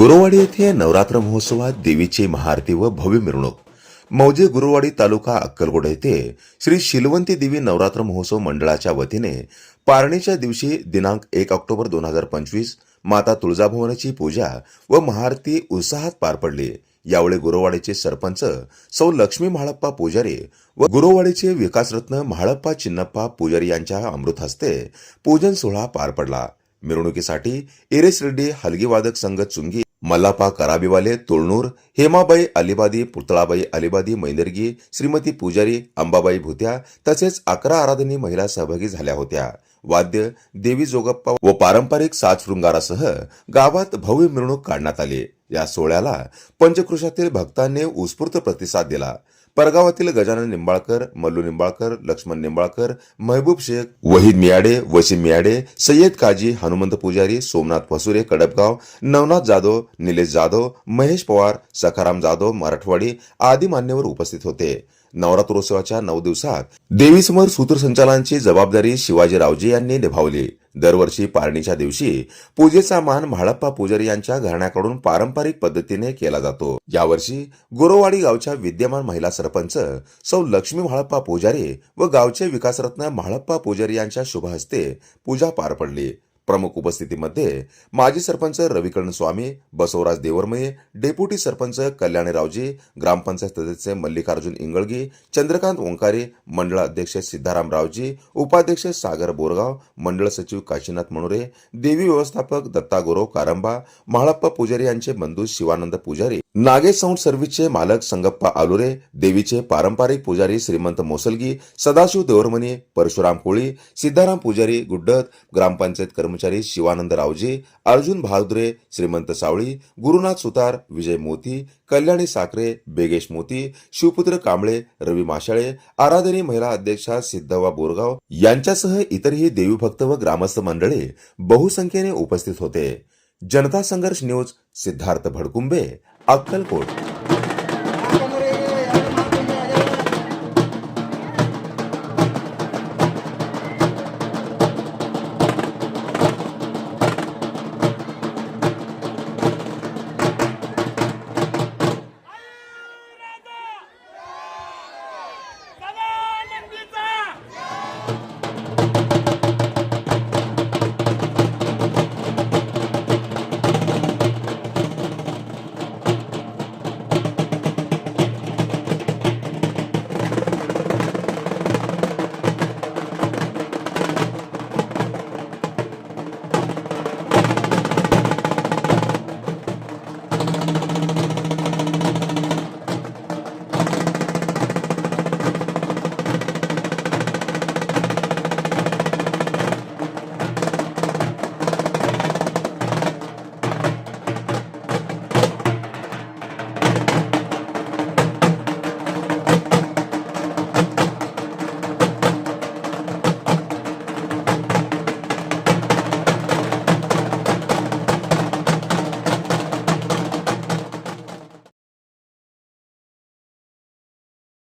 गुरुवाडी येथे नवरात्र महोत्सवात देवीची महाआरती व भव्य मिरवणूक. मौजे गुरुवाडी तालुका अक्कलकोट येथे श्री शिलवंती देवी नवरात्र महोत्सव मंडळाच्या वतीने पारणीच्या दिवशी दिनांक एक ऑक्टोबर दोन हजार पंचवीस माता तुळजाभवानीची पूजा व महाआरती उत्साहात पार पडली. यावेळी गुरुवाडीचे सरपंच सौ लक्ष्मी म्हाळप्पा पुजारी व गुरुवाडीचे विकासरत्न म्हाळप्पा चिन्नप्पा पुजारी यांच्या अमृत हस्ते पूजन सोहळा पार पडला. मिरवणुकीसाठी इरेस रेड्डी हलगीवादक संघ चुंगी मल्लापा कराबीवाले तुळनूर हेमाबाई अलिबादी पुतळाबाई अलिबादी मैनर्गी श्रीमती पुजारी अंबाबाई भुत्या तसेच अकरा आराधनी महिला सहभागी झाल्या होत्या. वाद्य देवी जोगप्पा व पारंपरिक साज शृंगारासह गावात भव्य मिरवणूक काढण्यात आली. या सोहळ्याला पंचकृशातील भक्तांनी उत्स्फूर्त प्रतिसाद दिला. परगावातील गजानन निंबाळकर मल्लू निंबाळकर लक्ष्मण निंबाळकर महबूब शेख वहीद मियाडे वसीम मियाडे सय्यद काजी हनुमंत पुजारी सोमनाथ फसुरे कडपगाव नवनाथ जाधव निलेश जाधव महेश पवार सखाराम जाधव मराठवाडी आदी मान्यवर उपस्थित होते. नवरात्रोत्सवाच्या नऊ दिवसात देवीसमोर सूत्रसंचालनाची जबाबदारी शिवाजीरावजी यांनी निभावली. दरवर्षी पारणीच्या दिवशी पूजेचा मान म्हाळप्पा पुजारी यांच्या घराण्याकडून पारंपरिक पद्धतीने केला जातो. यावर्षी गुरुवाडी गावच्या विद्यमान महिला सरपंच सौ लक्ष्मी म्हाळप्पा पुजारी व गावचे विकासरत्न म्हाळप्पा पुजारी यांच्या शुभ हस्ते पूजा पार पडली. प्रमुख उपस्थितीमध्ये माजी सरपंच रविकरण स्वामी बसवराज देवरमये डेप्युटी सरपंच कल्याणरावजी ग्रामपंचायत सदस्य मल्लिकार्जुन इंगळगी चंद्रकांत ओंकारे मंडळ अध्यक्ष सिद्धाराम रावजी उपाध्यक्ष सागर बोरगाव मंडळ सचिव काशीनाथ मणुरे देवी व्यवस्थापक दत्ता गोरो कारंबा महाळप्पा पुजारी यांचे बंधू शिवानंद पुजारी नागेश साऊंड सर्व्हिसचे मालक संगप्पा आलुरे देवीचे पारंपरिक पुजारी श्रीमंत मोसलगी सदाशिव देवरमणी परशुराम कोळी सिद्धाराम पुजारी गुड्डत ग्रामपंचायत कर्मचारी शिवानंद रावजी अर्जुन भादुरे श्रीमंत सावळी गुरुनाथ सुतार विजय मोती कल्याणी साखरे बेगेश मोती शिवपुत्र कांबळे रवी माशाळे आराधनी महिला अध्यक्षा सिद्धवा बोरगाव यांच्यासह इतरही देवीभक्त व ग्रामस्थ मंडळी बहुसंख्येने उपस्थित होते. जनता संघर्ष न्यूज सिद्धार्थ भडकुंबे अक्कलकोट